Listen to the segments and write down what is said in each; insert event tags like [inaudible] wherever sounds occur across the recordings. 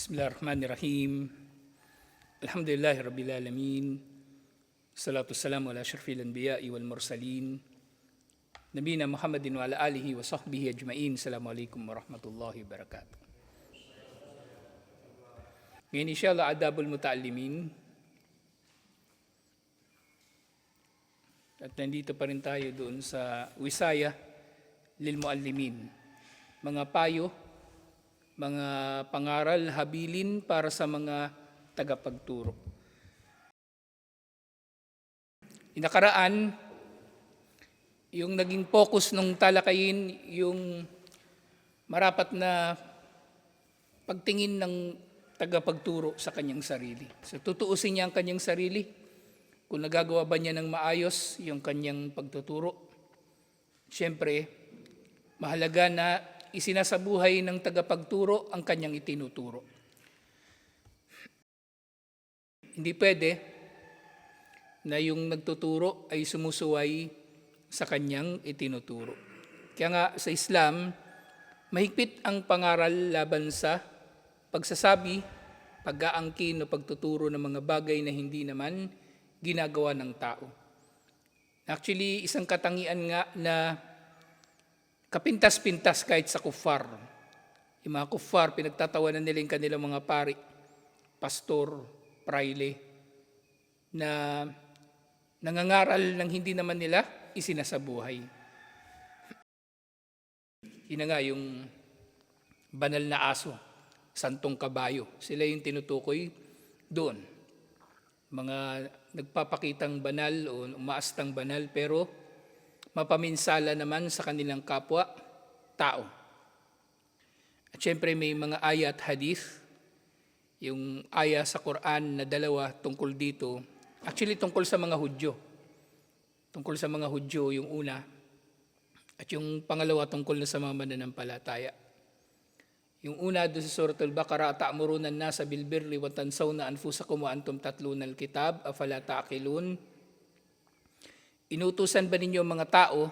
Bismillahirrahmanirrahim. Alhamdulillah Rabbil Alamin. Salatu salamu ala syarfil anbiya'i wal mursalin. Nabina Muhammadin wa ala alihi wa sahbihi ajma'in. Assalamualaikum warahmatullahi wabarakatuh. Ngayon inshallah adabul muta'allimin. At nandito pa rin tayo doon sa Wisaya lil Muallimin. Mga payo mga pangaral, habilin para sa mga tagapagturo. Inakaraan, yung naging focus ng talakayin, yung marapat na pagtingin ng tagapagturo sa kanyang sarili. So tutuusin niya ang kanyang sarili, kung nagagawa ba niya ng maayos yung kanyang pagtuturo. Siyempre, mahalaga na isinasabuhay ng tagapagturo ang kanyang itinuturo. Hindi pwede na yung nagtuturo ay sumusuway sa kanyang itinuturo. Kaya nga sa Islam, mahigpit ang pangaral laban sa pagsasabi, pag-aangkin o pagtuturo ng mga bagay na hindi naman ginagawa ng tao. Actually, isang katangian nga na kapintas-pintas kahit sa kuffar. Yung mga kuffar, pinagtatawanan nila yung kanilang mga pari, pastor, praile, na nangangaral ng hindi naman nila isinasabuhay. Yun na nga yung banal na aso, santong kabayo. Sila yung tinutukoy doon. Mga nagpapakitang banal o umaastang banal pero mapaminsala naman sa kanilang kapwa tao. At syempre may mga aya at hadith, yung aya sa Quran na dalawa tungkol dito, actually tungkol sa mga Hudyo. Tungkol sa mga Hudyo yung una, at yung pangalawa tungkol na sa mga mananampalataya. Yung una doon sa Surah Al-Baqarah, ta'murunan nasa bilbirri wa tansawna anfusakum wa antum tatluna al-kitab, afala ta'qilun. Inutusan ba ninyo mga tao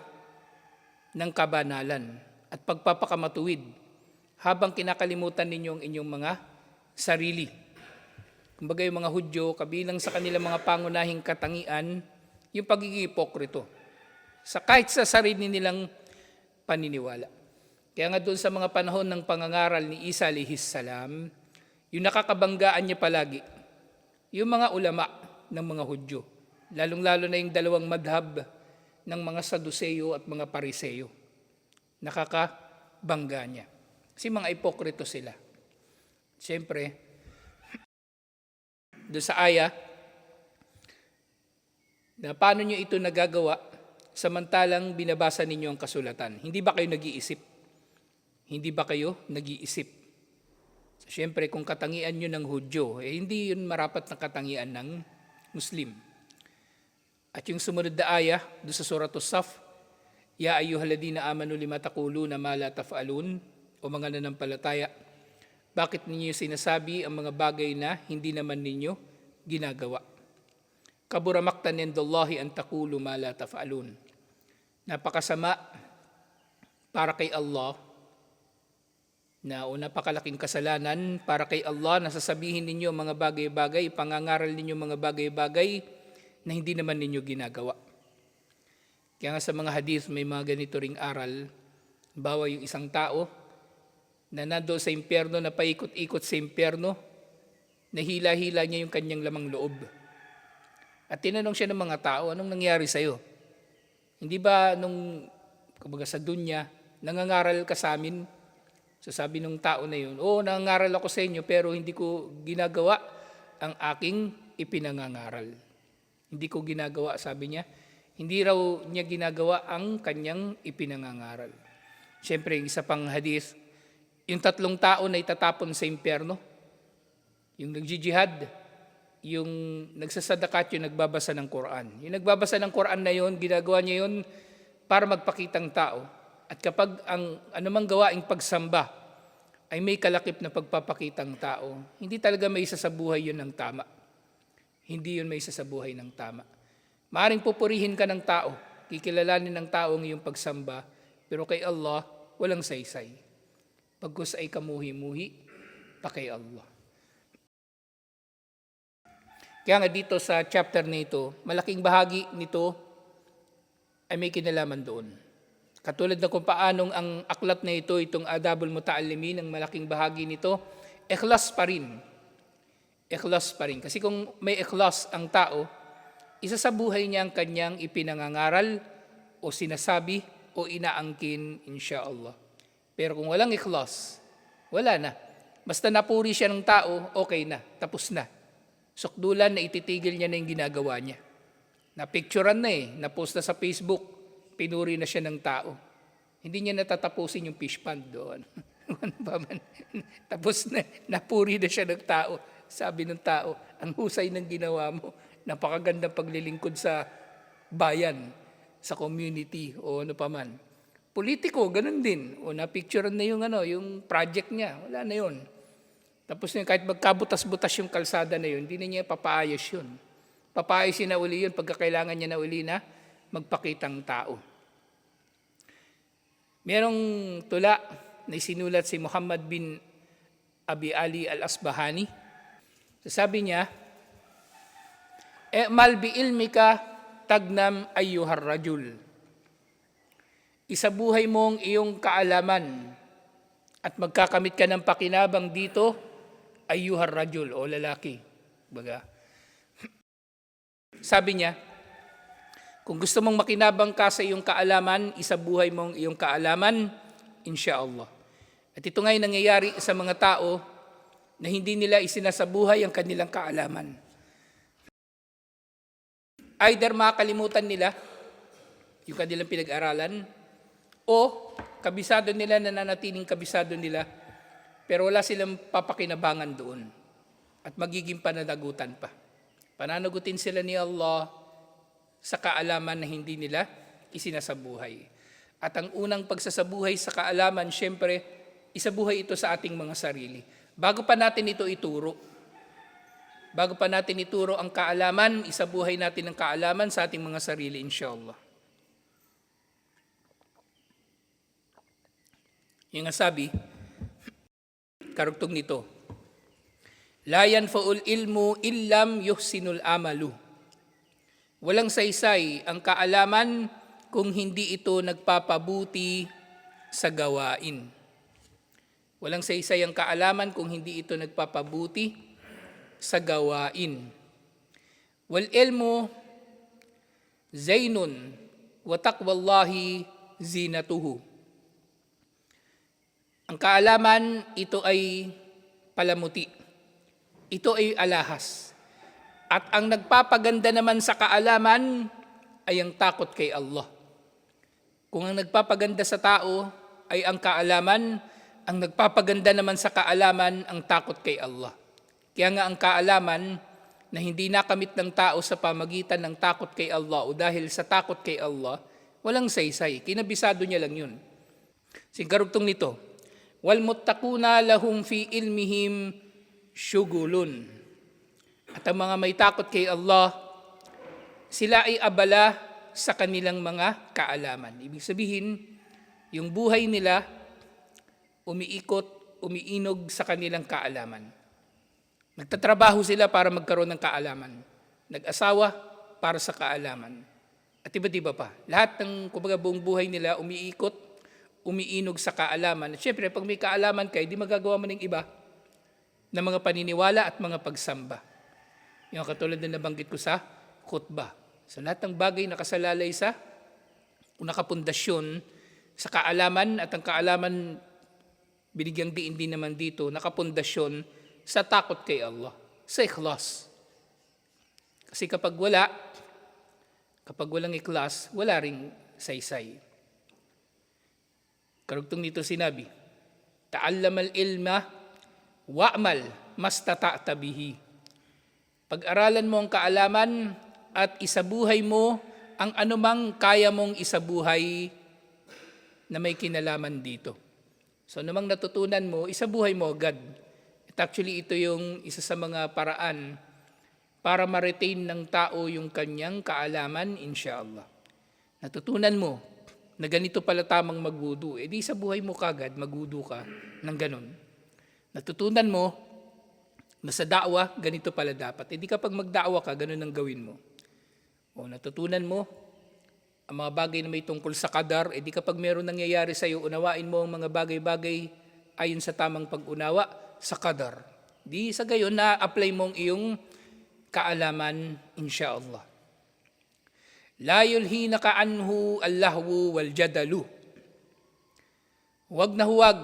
ng kabanalan at pagpapakamatuwid habang kinakalimutan ninyo ang inyong mga sarili? Kumbaga yung mga Hudyo, kabilang sa kanilang mga pangunahing katangian, yung pagiging ipokrito. Sa, kahit sa sarili nilang paniniwala. Kaya nga doon sa mga panahon ng pangangaral ni Isa alihis salam, yung nakakabanggaan niya palagi, yung mga ulama ng mga Hudyo, lalong-lalo na yung dalawang madhab ng mga Saduseyo at mga Pariseyo. Nakakabangga niya. Kasi mga ipokrito sila. Siyempre, doon sa aya, na paano nyo ito nagagawa samantalang binabasa ninyo ang kasulatan. Hindi ba kayo nag-iisip? Hindi ba kayo nag-iisip? Siyempre, kung katangian nyo ng Hudyo, eh, hindi yun marapat na katangian ng Muslim. At yung sumunod na aya, doon sa Surah Saf, Ya ayyuhalladina amanu lima taquluna ma la taf'alun o mga nanampalataya. Bakit ninyo sinasabi ang mga bagay na hindi naman ninyo ginagawa? Kabura maktan indallahi an taqulu ma la taf'alun. Napakasama para kay Allah na o napakalaking kasalanan para kay Allah na sasabihin ninyo mga bagay-bagay, pangangaral ninyo mga bagay-bagay na hindi naman ninyo ginagawa. Kaya nga sa mga hadith may mga ganito ring aral, bawa yung isang tao na nando sa impyerno, na paikot-ikot sa impyerno, nahila-hila niya yung kanyang lamang loob. At tinanong siya ng mga tao, anong nangyari sa'yo? Hindi ba nung, kumbaga sa dunya, nangangaral ka sa amin? So sabi nung tao na yun, oo, nangangaral ako sa inyo, pero hindi ko ginagawa ang aking ipinangangaral. Hindi ko ginagawa, sabi niya. Hindi raw niya ginagawa ang kanyang ipinangangaral. Siyempre, isa pang hadith, yung tatlong tao na itatapon sa impyerno, yung nagjijihad, yung nagsasadakat, yung nagbabasa ng Quran. Yung nagbabasa ng Quran na yun, ginagawa niya yun para magpakitang tao. At kapag ang anumang gawaing pagsamba ay may kalakip na pagpapakitang tao, hindi talaga may isa sa buhay yun ng tama. Hindi yun may isa sa buhay ng tama. Maaring pupurihin ka ng tao, kikilalanin ng tao ang iyong pagsamba, pero kay Allah, walang saysay. Pagkus ay kamuhi-muhi, pa kay Allah. Kaya nga dito sa chapter na ito, malaking bahagi nito ay may kinalaman doon. Katulad na kung paanong ang aklat na ito, itong Adabul Muta'alimin, ang malaking bahagi nito, ikhlas pa rin Ikhlas pa rin. Kasi kung may ikhlas ang tao, isa sa buhay niya ang kanyang ipinangangaral o sinasabi o inaangkin, insya Allah. Pero kung walang ikhlas, wala na. Basta napuri siya ng tao, okay na, tapos na. Sukdulan na ititigil niya na yung ginagawa niya. Napicturean na eh, napost na sa Facebook, pinuri na siya ng tao. Hindi niya natatapusin yung fish pond doon. [laughs] ano? Tapos na, napuri na siya ng tao. Sabi ng tao, ang husay ng ginawa mo, napakagandang paglilingkod sa bayan, sa community, o ano pa man. Politiko, ganun din. O napicturean na yung, ano, yung project niya. Wala na yun. Tapos yun, kahit magkabutas-butas yung kalsada na yun, hindi niya papaayos yun. Papaayos na uli yun pagka kailangan niya na uli na magpakitang tao. Merong tula na isinulat si Muhammad bin Abi Ali al-Asbahani. Sabi niya, E'mal bi ilmika tagnam ayyuhar rajul. Isabuhay mo ang iyong kaalaman at magkakamit ka ng pakinabang dito, ayyuhar rajul o lalaki. Baga. [clears throat] Sabi niya, kung gusto mong makinabang ka sa iyong kaalaman, isabuhay mo ang iyong kaalaman, insyaAllah. At ito nga'y nangyayari sa mga tao na hindi nila isinasabuhay ang kanilang kaalaman. Either makakalimutan nila yung kanilang pinag-aralan o kabisado nila na nanatiling kabisado nila pero wala silang papakinabangan doon at magiging pananagutan pa. Pananagutin sila ni Allah sa kaalaman na hindi nila isinasabuhay. At ang unang pagsasabuhay sa kaalaman, syempre, isabuhay ito sa ating mga sarili. Bago pa natin ito ituro, bago pa natin ituro ang kaalaman, isabuhay natin ang kaalaman sa ating mga sarili, inshallah. Yung nga sabi, karugtong nito, La yanfa'ul ilmu illam yuhsinul amalu. Walang saysay ang kaalaman kung hindi ito nagpapabuti sa gawain. Walang saysay ang kaalaman kung hindi ito nagpapabuti sa gawain. Wal ilmu zainun wa taqwallahi zinatuhu. Ang kaalaman, ito ay palamuti. Ito ay alahas. At ang nagpapaganda naman sa kaalaman ay ang takot kay Allah. Kung ang nagpapaganda sa tao ay ang kaalaman, ang nagpapaganda naman sa kaalaman ang takot kay Allah. Kaya nga ang kaalaman na hindi nakamit ng tao sa pamagitan ng takot kay Allah o dahil sa takot kay Allah, walang saysay. Kinabisado niya lang yun. Singkarugtong nito, wal muttaquna lahum fi ilmihim syugulun. At ang mga may takot kay Allah, sila ay abala sa kanilang mga kaalaman. Ibig sabihin, yung buhay nila umiikot, umiinog sa kanilang kaalaman. Nagtatrabaho sila para magkaroon ng kaalaman. Nag-asawa para sa kaalaman. At iba't iba pa. Lahat ng kumbaga buong buhay nila umiikot, umiinog sa kaalaman. At syempre, pag may kaalaman kayo, di magagawa mo ng iba na mga paniniwala at mga pagsamba. Yung katulad na nabanggit ko sa khutbah. Sa lahat ng bagay nakasalalay sa nakapundasyon sa kaalaman at ang kaalaman binigyang diin din naman dito, nakapundasyon sa takot kay Allah, sa ikhlas. Kasi kapag wala, kapag walang ikhlas, wala ring saysay. Karugtong nito sinabi, Ta'allam al-ilma wa'mal mastata'ta bihi. Pag-aralan mo ang kaalaman at isabuhay mo ang anumang kaya mong isabuhay na may kinalaman dito. So namang natutunan mo, isabuhay mo agad. At actually ito yung isa sa mga paraan para ma-retain ng tao yung kanyang kaalaman, inshallah. Natutunan mo na ganito pala tamang magwudu. E di sa buhay mo kagad, magwudu ka ng ganun. Natutunan mo Na sa da'wa, ganito pala dapat. Hindi kapag magda'wa ka, ganun ang gawin mo. O natutunan mo, ang mga bagay na may tungkol sa kadar, edi kapag meron nangyayari sa iyo, unawain mo ang mga bagay-bagay ayon sa tamang pag-unawa sa kadar. Di sa gayon na apply mo ang iyong kaalaman insyaallah. La yulhinaka anhu allahwu wal jadalu. Huwag na huwag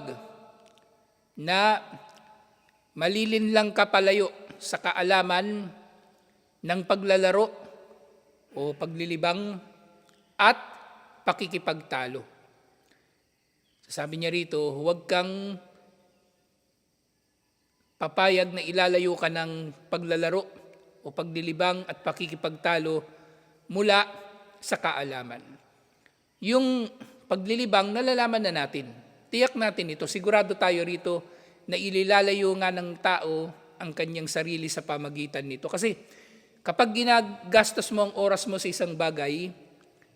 na malilin lang ka palayo sa kaalaman ng paglalaro o paglilibang at pakikipagtalo. Sabi niya rito, huwag kang papayag na ilalayo ka ng paglalaro o paglilibang at pakikipagtalo mula sa kaalaman. Yung paglilibang, nalalaman na natin. Tiyak natin ito. Sigurado tayo rito na ililalayo nga ng tao ang kanyang sarili sa pamagitan nito. Kasi kapag ginagastos mo ang oras mo sa isang bagay,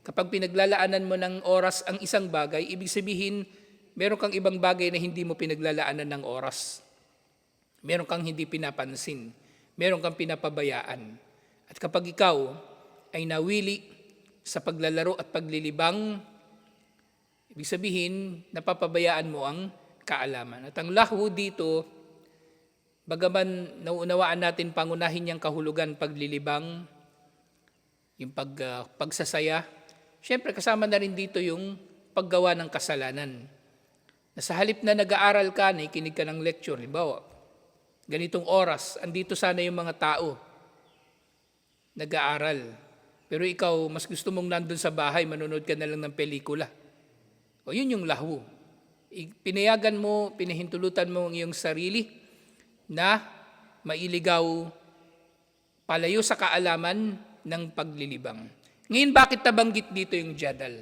kapag pinaglalaanan mo ng oras ang isang bagay, ibig sabihin, meron kang ibang bagay na hindi mo pinaglalaanan ng oras. Meron kang hindi pinapansin. Meron kang pinapabayaan. At kapag ikaw ay nawili sa paglalaro at paglilibang, ibig sabihin, napapabayaan mo ang kaalaman. At ang lahu dito, bagaman nauunawaan natin pangunahin niyang kahulugan paglilibang, yung pag, ah, pagsasaya, syempre kasama na rin dito yung paggawa ng kasalanan. Na sa halip na nag-aaral ka, nakikinig ka ng lecture, halimbawa, ganitong oras, andito sana yung mga tao, nag-aaral. Pero ikaw, mas gusto mong nandun sa bahay, manonood ka na lang ng pelikula. O yun yung lahu. I- Pinayagan mo, pinahintulutan mo ang iyong sarili na mailigaw palayo sa kaalaman ng paglilibang. Ngayon, bakit nabanggit dito yung jadal?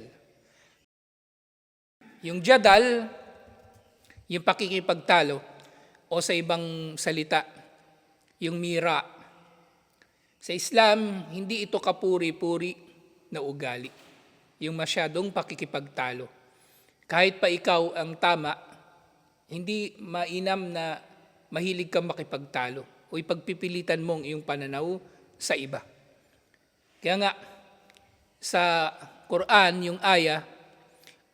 Yung jadal, yung pakikipagtalo, o sa ibang salita, yung mira. Sa Islam, hindi ito kapuri-puri na ugali. Yung masyadong pakikipagtalo. Kahit pa ikaw ang tama, hindi mainam na mahilig kang makipagtalo o ipagpipilitan mong iyong pananaw sa iba. Kaya nga, sa Quran, yung aya,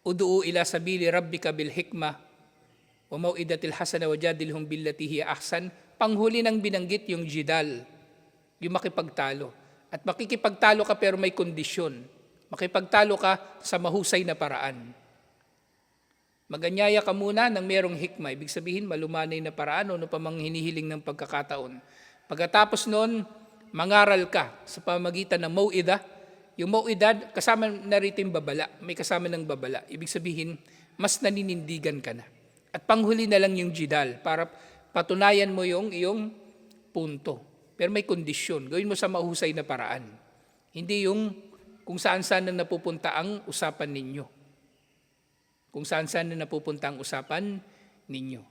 Udu'u ila sabili rabbika bil hikmah wa mau'idatil hasana wa jadilhum billati hiya ahsan. Panghuli ng binanggit yung jidal, yung makipagtalo. At makikipagtalo ka pero may kondisyon. Makipagtalo ka sa mahusay na paraan. Maganyaya ka muna ng merong hikma. Ibig sabihin, malumanay na paraan o ano pa mang hinihiling ng pagkakataon. Pagkatapos nun, mangaral ka sa pamagitan ng mau'idah. Yung mau'idad, kasama na rito yung babala. May kasama ng babala. Ibig sabihin, mas naninindigan ka na. At panghuli na lang yung jidal para patunayan mo yung iyong punto. Pero may kondisyon. Gawin mo sa mahusay na paraan. Hindi yung kung saan-saan na napupunta ang usapan ninyo. Kung saan-saan na napupunta ang usapan ninyo.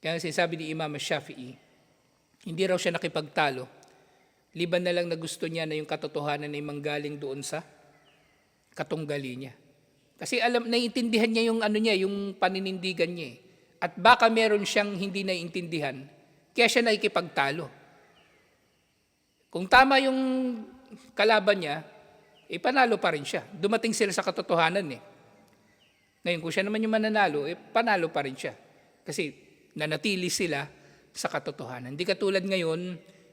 Kaya sinasabi ni Imam Shafi'i, hindi raw siya nakipagtalo Liban na lang na gusto niya na yung katotohanan ay manggaling doon sa katunggali niya. Kasi alam, naiintindihan niya yung ano niya, yung paninindigan niya. eh. At baka meron siyang hindi naiintindihan, kaya siya nakikipagtalo. Kung tama yung kalaban niya, eh pa rin siya. Dumating sila sa katotohanan eh. Ngayon, kung siya naman yung mananalo, eh panalo pa rin siya. Kasi nanatili sila sa katotohanan. Hindi katulad ngayon,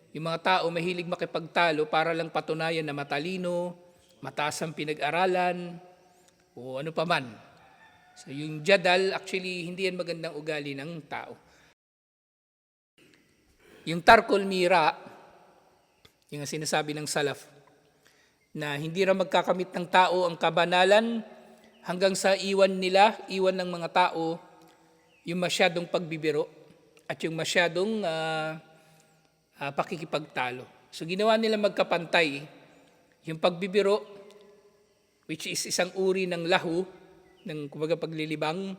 yung mga tao mahilig makipagtalo para lang patunayan na matalino, mataas ang pinag-aralan, o ano pa man. So yung jadal, actually, hindi yan magandang ugali ng tao. Yung tarkol mira, yung sinasabi ng salaf, na hindi ra magkakamit ng tao ang kabanalan hanggang sa iwan nila, iwan ng mga tao, yung masyadong pagbibiro at yung masyadong uh, uh, pakikipagtalo. So ginawa nila magkapantay yung pagbibiro, which is isang uri ng lahu, ng kumbaga paglilibang,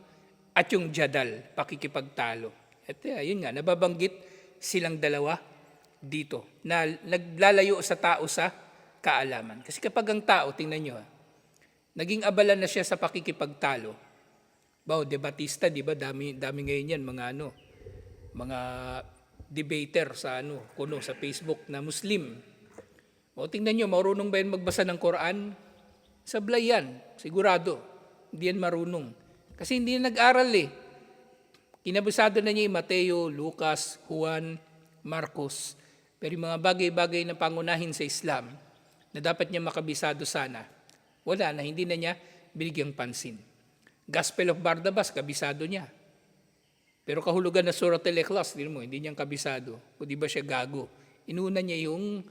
at yung jadal, pakikipagtalo. At uh, yun nga, nababanggit silang dalawa dito, na naglalayo sa tao sa kaalaman. Kasi kapag ang tao, tingnan nyo, ha, naging abala na siya sa pakikipagtalo. Bao, debatista, di ba? Dami, dami ngayon yan, mga ano, mga debater sa ano, kuno sa Facebook na Muslim. O tingnan nyo, marunong ba yan magbasa ng Quran? Sablay yan, sigurado. Hindi yan marunong. Kasi hindi yan nag-aral eh. Kinabasado na niya yung Mateo, Lucas, Juan, Marcos. Pero yung mga bagay-bagay na pangunahin sa Islam na dapat niya makabisado sana, wala na, hindi na niya binigyang pansin. Gospel of Barnabas, kabisado niya. Pero kahulugan na surat al-Ikhlas, din mo, hindi niya kabisado. O di ba siya gago? Inuna niya yung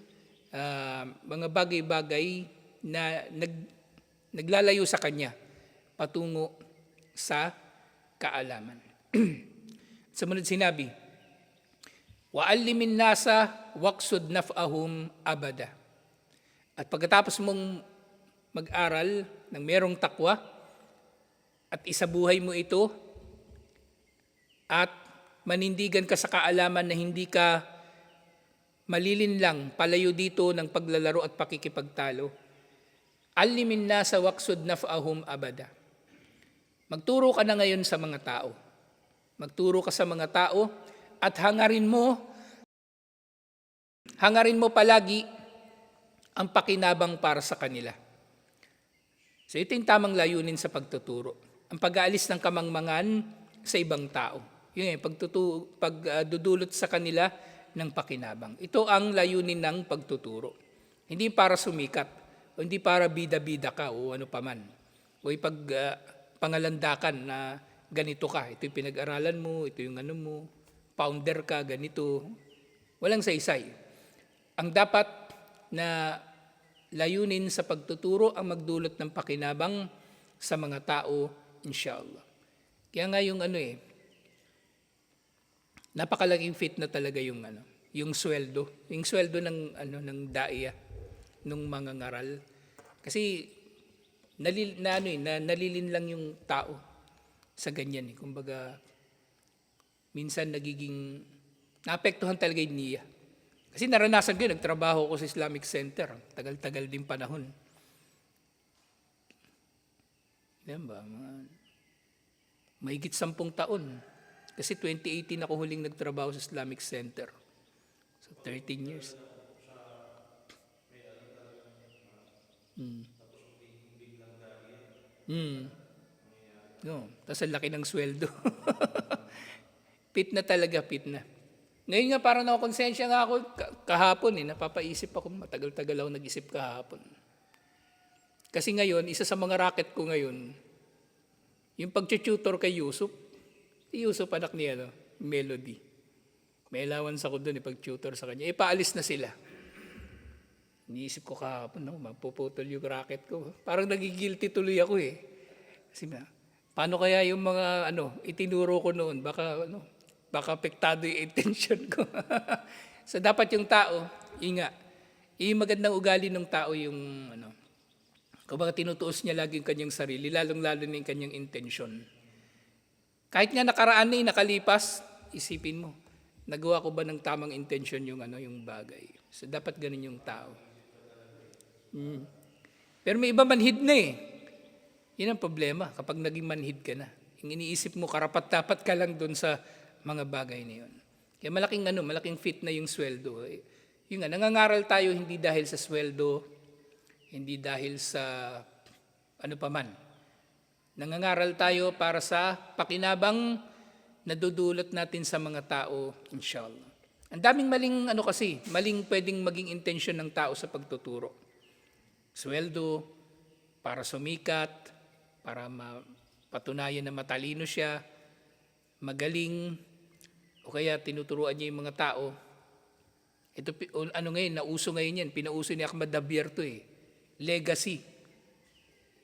ah, mga bagay-bagay na nag, naglalayo sa kanya patungo sa kaalaman. [clears throat] Sumunod sinabi, Wa'allimin nasa waksud naf'ahum abada. At pagkatapos mong mag-aral ng merong takwa at isabuhay mo ito at manindigan ka sa kaalaman na hindi ka malilin lang palayo dito ng paglalaro at pakikipagtalo. Alimin na sa waksud naf'ahum abada. Magturo ka na ngayon sa mga tao. Magturo ka sa mga tao at hangarin mo, hangarin mo palagi ang pakinabang para sa kanila. So ito yung tamang layunin sa pagtuturo. Ang pag-aalis ng kamangmangan sa ibang tao. Yun yung pagtutu- pagdudulot sa kanila ng pakinabang. Ito ang layunin ng pagtuturo. Hindi para sumikat, o hindi para bida-bida ka o ano paman. O ipag ah, pangalandakan na ganito ka. Ito yung pinag-aralan mo, ito yung ano mo, founder ka, ganito. Walang saysay. Ang dapat na layunin sa pagtuturo ang magdulot ng pakinabang sa mga tao, inshallah. Kaya nga yung ano eh, napakalaking fit na talaga yung ano, yung sweldo, yung sweldo ng ano ng daiya nung mga ngaral. Kasi nalil, na, ano eh, na, nalilin lang yung tao sa ganyan eh. Kumbaga, minsan nagiging, naapektuhan talaga yung niya. Kasi naranasan ko yun, nagtrabaho ko sa Islamic Center. Tagal-tagal din panahon. Yan ba? Mahigit sampung taon. Kasi 2018 ako huling nagtrabaho sa Islamic Center. So 13 years. Hmm. Hmm. No, tapos ang laki ng sweldo. [laughs] pit na talaga, pit na. Ngayon nga parang nakakonsensya nga ako ka- kahapon eh, napapaisip ako, matagal-tagal ako nag-isip kahapon. Kasi ngayon, isa sa mga racket ko ngayon, yung pag-tutor kay Yusuf, si Yusuf anak niya, no? Melody. May allowance ako doon, ipag-tutor sa kanya. Eh, paalis na sila. Iniisip ko kahapon, no, mapuputol yung racket ko. Parang nagigilty tuloy ako eh. Kasi paano kaya yung mga ano, itinuro ko noon, baka ano, baka apektado yung [laughs] intention ko. so dapat yung tao, inga, yung magandang ugali ng tao yung ano, kumbaga tinutuos niya lagi yung kanyang sarili, lalong-lalo na yung kanyang intention. Kahit nga nakaraan na eh, nakalipas, isipin mo, nagawa ko ba ng tamang intention yung ano yung bagay. So dapat ganun yung tao. Mm. Pero may iba manhid na eh. Yan ang problema kapag naging manhid ka na. Yung iniisip mo, karapat-dapat ka lang doon sa mga bagay na yun. Kaya malaking ano, malaking fit na yung sweldo. Eh, Yung nga, nangangaral tayo hindi dahil sa sweldo, hindi dahil sa ano paman. Nangangaral tayo para sa pakinabang na dudulot natin sa mga tao, inshallah. Ang daming maling ano kasi, maling pwedeng maging intention ng tao sa pagtuturo sweldo, para sumikat, para mapatunayan na matalino siya, magaling, o kaya tinuturuan niya yung mga tao. Ito, ano ngayon, nauso ngayon yan, pinauso ni Ahmad Dabir to eh. Legacy.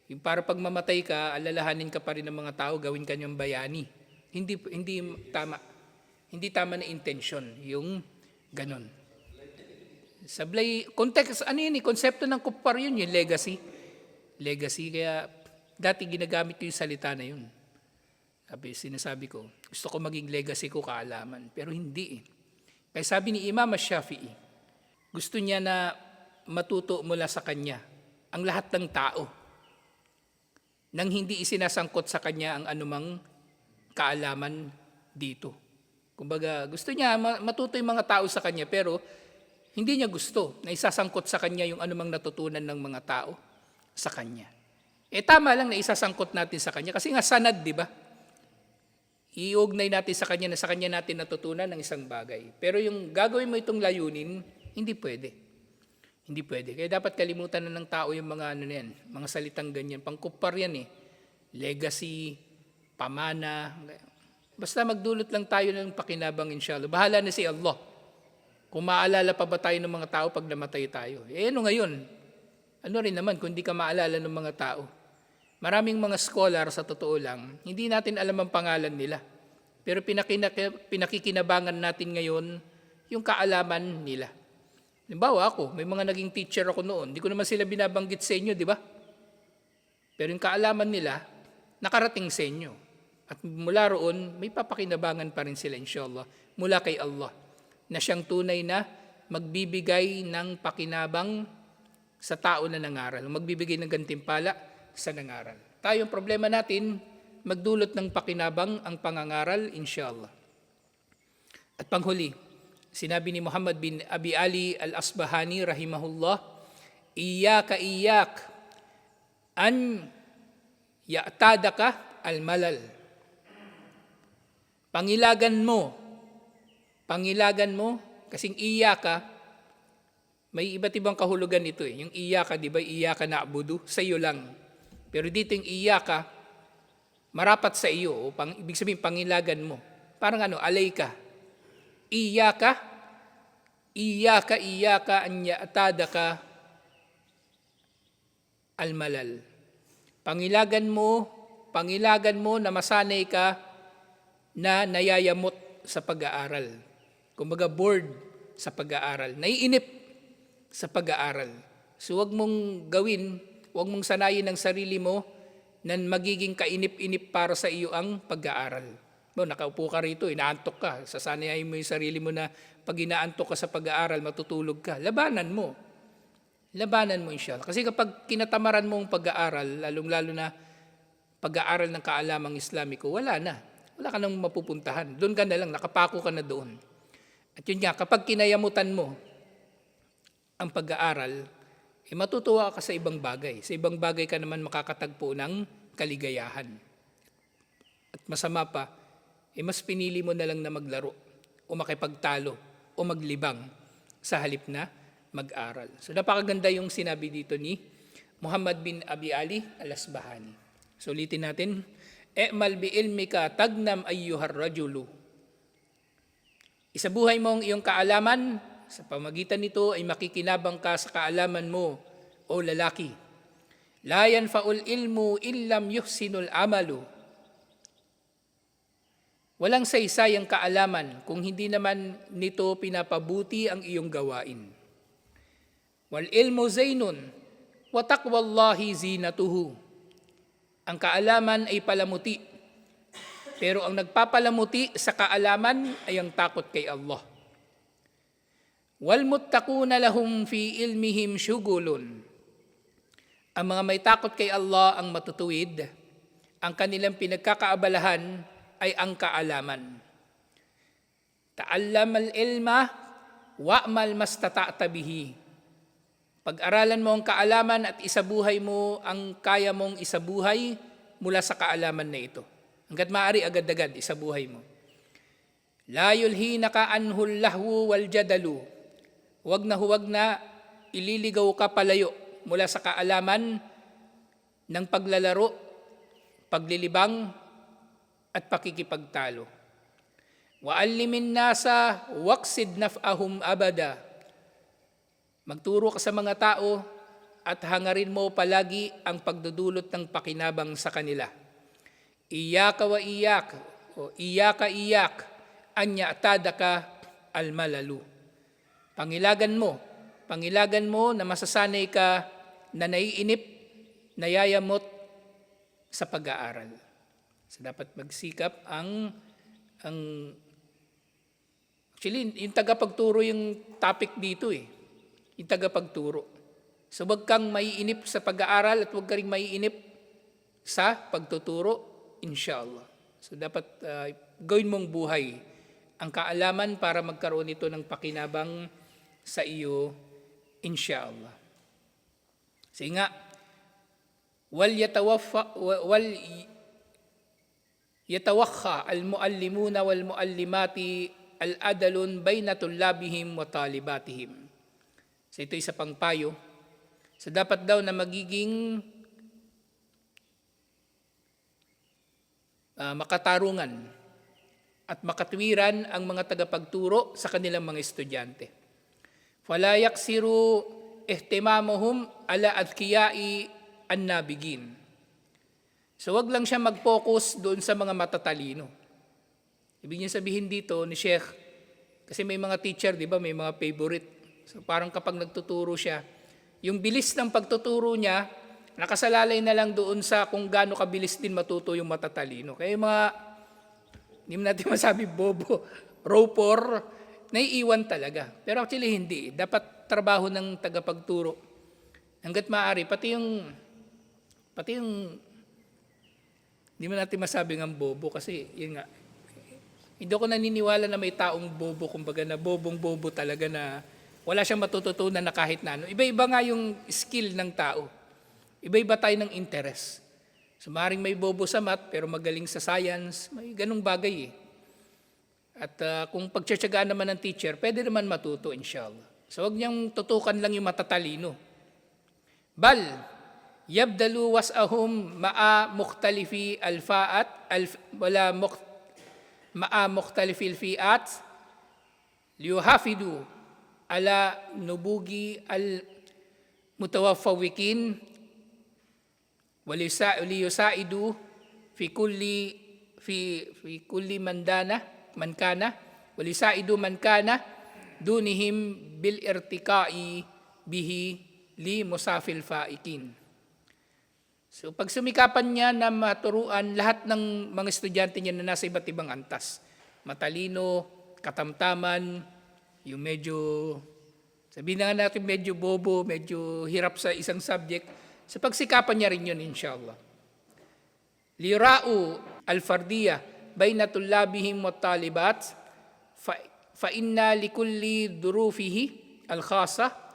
Yung para pag mamatay ka, alalahanin ka pa rin ng mga tao, gawin kanyang bayani. Hindi, hindi tama. Hindi tama na intention, yung ganon. Sablay, context, ano yun eh, konsepto ng kupar yun, yung legacy. Legacy, kaya dati ginagamit ko yung salita na yun. Sabi, sinasabi ko, gusto ko maging legacy ko kaalaman, pero hindi eh. Kaya sabi ni Imam Shafi'i, gusto niya na matuto mula sa kanya ang lahat ng tao nang hindi isinasangkot sa kanya ang anumang kaalaman dito. Kumbaga, gusto niya ma- matuto yung mga tao sa kanya pero hindi niya gusto na isasangkot sa kanya yung anumang natutunan ng mga tao sa kanya. Eh tama lang na isasangkot natin sa kanya kasi nga sanad, di ba? Iugnay natin sa kanya na sa kanya natin natutunan ng isang bagay. Pero yung gagawin mo itong layunin, hindi pwede. Hindi pwede. Kaya dapat kalimutan na ng tao yung mga ano na yan, mga salitang ganyan. Pangkupar yan eh. Legacy, pamana. Basta magdulot lang tayo ng pakinabang inshallah. Bahala na si Allah. Kung maalala pa ba tayo ng mga tao pag namatay tayo. Eh ano ngayon? Ano rin naman kung di ka maalala ng mga tao. Maraming mga scholar sa totoo lang, hindi natin alam ang pangalan nila. Pero pinakikinabangan natin ngayon yung kaalaman nila. Halimbawa ako, may mga naging teacher ako noon. Hindi ko naman sila binabanggit sa inyo, di ba? Pero yung kaalaman nila, nakarating sa inyo. At mula roon, may papakinabangan pa rin sila inshallah mula kay Allah na siyang tunay na magbibigay ng pakinabang sa tao na nangaral, magbibigay ng gantimpala sa nangaral. Tayo ang problema natin, magdulot ng pakinabang ang pangangaral, inshallah. At panghuli, sinabi ni Muhammad bin Abi Ali al-Asbahani rahimahullah, Iyaka iyak an ya'tadaka al-malal. Pangilagan mo, pangilagan mo, kasing iyaka, may iba't ibang kahulugan ito eh. Yung iyaka, di ba, iyaka na abudu, sa iyo lang. Pero dito yung iyaka, marapat sa iyo, o pang, ibig sabihin pangilagan mo. Parang ano, alay ka. Iyaka, iyaka, iyaka, anya atadaka, almalal. Pangilagan mo, pangilagan mo na masanay ka na nayayamot sa pag-aaral. Kumbaga bored sa pag-aaral. Naiinip sa pag-aaral. So wag mong gawin, wag mong sanayin ang sarili mo na magiging kainip-inip para sa iyo ang pag-aaral. Mo, nakaupo ka rito, inaantok ka. Sasanayin mo yung sarili mo na pag inaantok ka sa pag-aaral, matutulog ka. Labanan mo. Labanan mo inshallah. Kasi kapag kinatamaran mo ang pag-aaral, lalong-lalo na pag-aaral ng kaalamang Islamiko, wala na. Wala ka nang mapupuntahan. Doon ka na lang, nakapako ka na doon. At yun nga, kapag kinayamutan mo ang pag-aaral, eh matutuwa ka sa ibang bagay. Sa ibang bagay ka naman makakatagpo ng kaligayahan. At masama pa, eh mas pinili mo na lang na maglaro o makipagtalo o maglibang sa halip na mag-aral. So napakaganda yung sinabi dito ni Muhammad bin Abi Ali al-Asbahani. So ulitin natin, E'mal bi ilmika tagnam ayyuhar rajulu. Isabuhay mo ang iyong kaalaman, sa pamagitan nito ay makikinabang ka sa kaalaman mo, o lalaki. La yanfa'ul ilmu illam yuhsinul amalu. Walang saysay ang kaalaman kung hindi naman nito pinapabuti ang iyong gawain. Wal ilmu zainun, wa taqwallahi zinatuhu. Ang kaalaman ay palamuti, pero ang nagpapalamuti sa kaalaman ay ang takot kay Allah. Wal muttaquna lahum fi ilmihim syugulun. Ang mga may takot kay Allah ang matutuwid, ang kanilang pinagkakaabalahan ay ang kaalaman. Ta'allam al-ilma wa'mal mastata'ta bihi. Pag-aralan mo ang kaalaman at isabuhay mo ang kaya mong isabuhay mula sa kaalaman na ito. Hanggat maaari agad-agad isabuhay mo. La yulhinaka anhul lahu wal jadalu. Huwag na huwag na ililigaw ka palayo mula sa kaalaman ng paglalaro, paglilibang, at pakikipagtalo. Wa'allimin nasa waqsid naf'ahum abada. Magturo ka sa mga tao at hangarin mo palagi ang pagdudulot ng pakinabang sa kanila. Iyaka wa iyak o iyaka iyak anya tadaka almalalu. Pangilagan mo, pangilagan mo na masasanay ka na naiinip, nayayamot sa pag-aaral. So dapat magsikap ang ang Actually, yung tagapagturo yung topic dito eh. Yung tagapagturo. So wag kang maiinip sa pag-aaral at wag ka rin maiinip sa pagtuturo, inshallah. So dapat uh, gawin mong buhay ang kaalaman para magkaroon ito ng pakinabang sa iyo, inshallah. Sige nga, wal yatawaffa, wal yatawakha al-muallimuna wal muallimati al-adalun bayna tullabihim wa talibatihim. So ito isa pang payo. So dapat daw na magiging ah, makatarungan at makatwiran ang mga tagapagturo sa kanilang mga estudyante. Fala yaksiru ihtimamuhum ala adkiyai annabigin. So wag lang siya mag-focus doon sa mga matatalino. Ibig niya sabihin dito ni Sheikh, kasi may mga teacher, di ba, may mga favorite. So parang kapag nagtuturo siya, yung bilis ng pagtuturo niya, nakasalalay na lang doon sa kung gaano kabilis din matuto yung matatalino. Kaya yung mga, hindi natin [laughs] masabi bobo, roper, naiiwan talaga. Pero actually hindi. Dapat trabaho ng tagapagturo. Hanggat maaari, pati yung, pati yung, hindi mo natin masabi ng bobo kasi yun nga, hindi ako naniniwala na may taong bobo, kumbaga na bobong-bobo talaga na wala siyang matututunan na kahit na ano. Iba-iba nga yung skill ng tao. Iba-iba tayo ng interest. So maaaring may bobo sa math pero magaling sa science, may ganung bagay eh. At ah, kung pagtsatsagaan naman ng teacher, pwede naman matuto inshallah. So wag niyang tutukan lang yung matatalino. Bal, yabdalu was'ahum ma'a mukhtalifi alfaat, alf, wala mukht, ma'a mukhtalifil fiat, liyuhafidu ala nubugi al mutawaffawikin walisa liyusaidu fi kulli fi fi kulli mandana man kana walisaidu man kana dunihim bil irtikai bihi li musafil faikin So pag sumikapan niya na maturuan lahat ng mga estudyante niya na nasa iba't ibang antas, matalino, katamtaman, yung medyo, sabihin na nga natin medyo bobo, medyo hirap sa isang subject, sa pagsikapan niya rin yun, inshallah. Lira'u al-fardiyah bayna tullabihim wa talibat fa, fa inna likulli durufihi al-khasa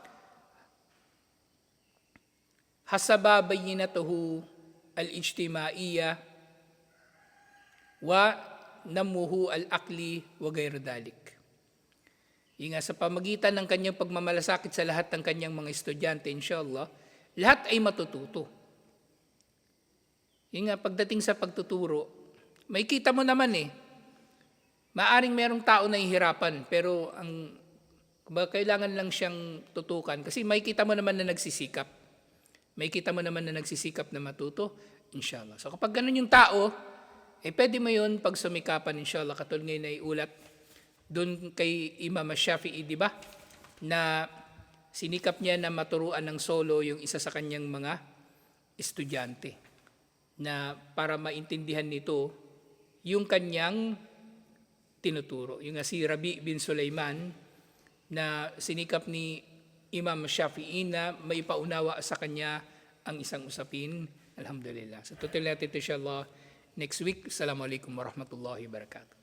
al-ijtimaiya wa namuhu al-akli wa gayr dalik. Yung sa pamagitan ng kanyang pagmamalasakit sa lahat ng kanyang mga estudyante, inshallah, lahat ay matututo. Yung nga pagdating sa pagtuturo, may kita mo naman eh, maaring merong tao na ihirapan, pero ang kailangan lang siyang tutukan kasi may kita mo naman na nagsisikap. May kita mo naman na nagsisikap na matuto, inshallah. So kapag ganun yung tao, eh pwede mo yun pag sumikapan, inshallah. Katulad ngayon na iulat doon kay Imam Shafi'i, di ba? Na sinikap niya na maturuan ng solo yung isa sa kanyang mga estudyante. Na para maintindihan nito yung kanyang tinuturo. Yung nga si Rabi bin Sulaiman na sinikap ni Imam Shafi'i na may paunawa sa kanya ang isang usapin. Alhamdulillah. So tutuloy natin ito inshallah next week. Assalamualaikum warahmatullahi wabarakatuh.